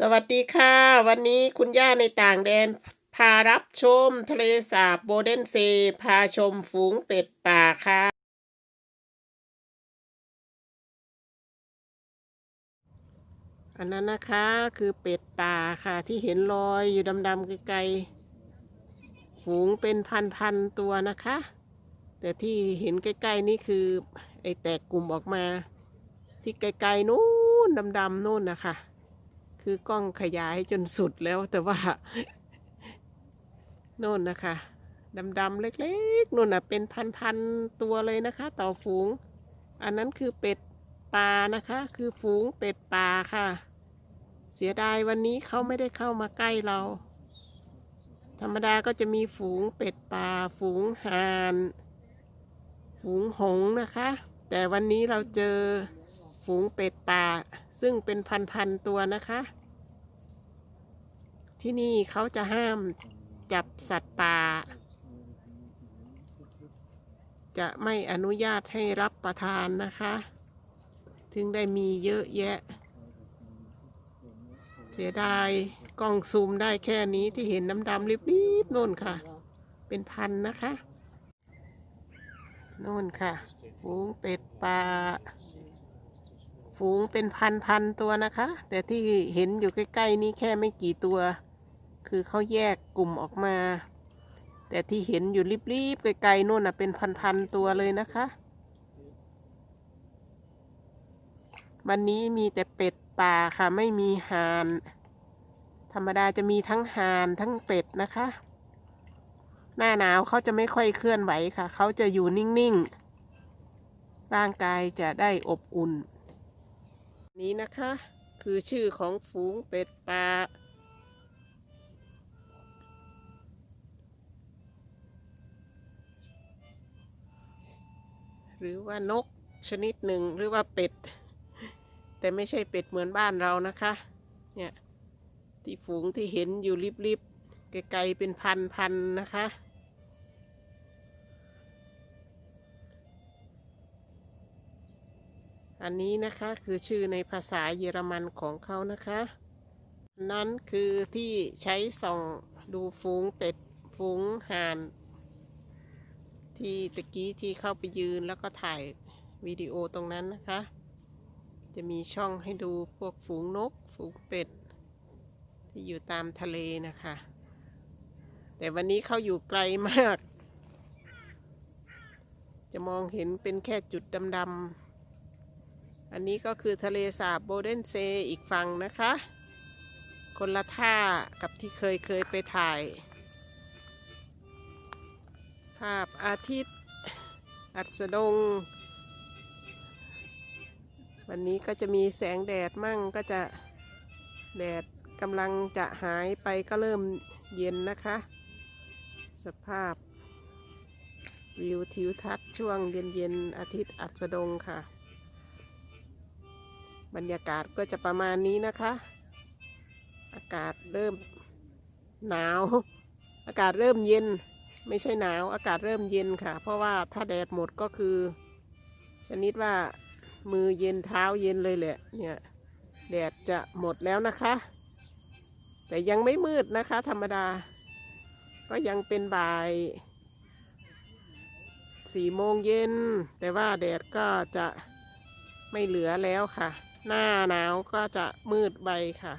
สวัสดีค่ะ วันนี้คุณย่าในต่างแดน พารับชมทะเลสาบโบเดนเซ พาชมฝูงเป็ดป่าค่ะ อันนั้นนะคะคือเป็ดป่าค่ะที่เห็นลอยอยู่ดำๆไกลๆฝูงเป็นพันๆตัวนะคะ แต่ที่เห็นใกล้ๆนี่คือไอแตกกลุ่มออกมา ที่ไกลๆนู้นดำๆนู่นนะคะ คือกล้องขยายจนสุดแล้วแต่ว่าโน่นนะคะดำๆเล็กๆนู่นน่ะเป็นพันๆตัวเลยนะคะ ต่อฝูง อันนั้นคือเป็ดป่านะคะ คือฝูงเป็ดป่าค่ะ เสียดายวันนี้เขาไม่ได้เข้ามาใกล้เรา ธรรมดาก็จะมีฝูงเป็ดป่า ฝูงห่าน ฝูงหงนะคะ แต่วันนี้เราเจอฝูงเป็ดป่า ซึ่งเป็นพันๆตัวนะคะ ที่นี่เขาจะห้ามจับสัตว์ป่า จะไม่อนุญาตให้รับประทานนะคะ ถึงได้มีเยอะแยะ เสียดายกล้องซูมได้แค่นี้ที่เห็นน้ำดำริบๆโน่นค่ะ เป็นพันนะคะโน่นค่ะ ฝูงเป็ดป่า ฝูงเป็นพันๆตัวนะคะ แต่ที่เห็นอยู่ใกล้ๆนี้แค่ไม่กี่ตัว คือเขาแยกกลุ่มออกมา แต่ที่เห็นอยู่รีบๆไกลๆนู่นน่ะเป็นพันๆตัวเลยนะคะ วันนี้มีแต่เป็ดป่าค่ะไม่มีห่าน ธรรมดาจะมีทั้งห่านทั้งเป็ดนะคะ หน้าหนาวเขาจะไม่ค่อยเคลื่อนไหวค่ะ เขาจะอยู่นิ่งๆ ร่างกายจะได้อบอุ่น นี้นะคะ คือชื่อของฝูงเป็ดป่าหรือว่านกชนิดหนึ่งหรือว่าเป็ด แต่ไม่ใช่เป็ดเหมือนบ้านเรานะคะ เนี่ย ที่ฝูงที่เห็นอยู่ริบๆไกลๆเป็นพันๆนะคะ อันนี้นะคะคือชื่อในภาษาเยอรมันของเขานะคะ นั้นคือที่ใช้ส่องดูฝูงเป็ดฝูงห่าน ที่ตะกี้ที่เข้าไปยืนแล้วก็ถ่ายวิดีโอตรงนั้นนะคะ จะมีช่องให้ดูพวกฝูงนก ฝูงเป็ด ที่อยู่ตามทะเลนะคะ แต่วันนี้เขาอยู่ไกลมาก จะมองเห็นเป็นแค่จุดดำๆ อันนี้ก็คือทะเลสาบโบเดนเซอีกฝั่งนะคะ คนละท่ากับที่เคยเคยไปถ่าย ภาพอาทิตย์ อัสดง วันนี้ก็จะมีแสงแดดมั่งก็จะแดดกำลังจะหายไปก็เริ่มเย็นนะคะ สภาพวิวทิวทัศน์ช่วงเย็นเย็นๆอาทิตย์อัสดงค่ะ บรรยากาศก็จะประมาณนี้นะคะ อากาศเริ่มหนาว อากาศเริ่มเย็น ไม่ใช่หนาว อากาศเริ่มเย็นค่ะ เพราะว่าถ้าแดดหมดก็คือ ชนิดว่ามือเย็นเท้าเย็นเลยแหละ เนี่ยแดดจะหมดแล้วนะคะ แต่ยังไม่มืดนะคะ ธรรมดา ก็ยังเป็นบ่ายสี่โมงเย็น แต่ว่าแดดก็จะไม่เหลือแล้วค่ะ หน้าหนาวก็จะมืดไปค่ะ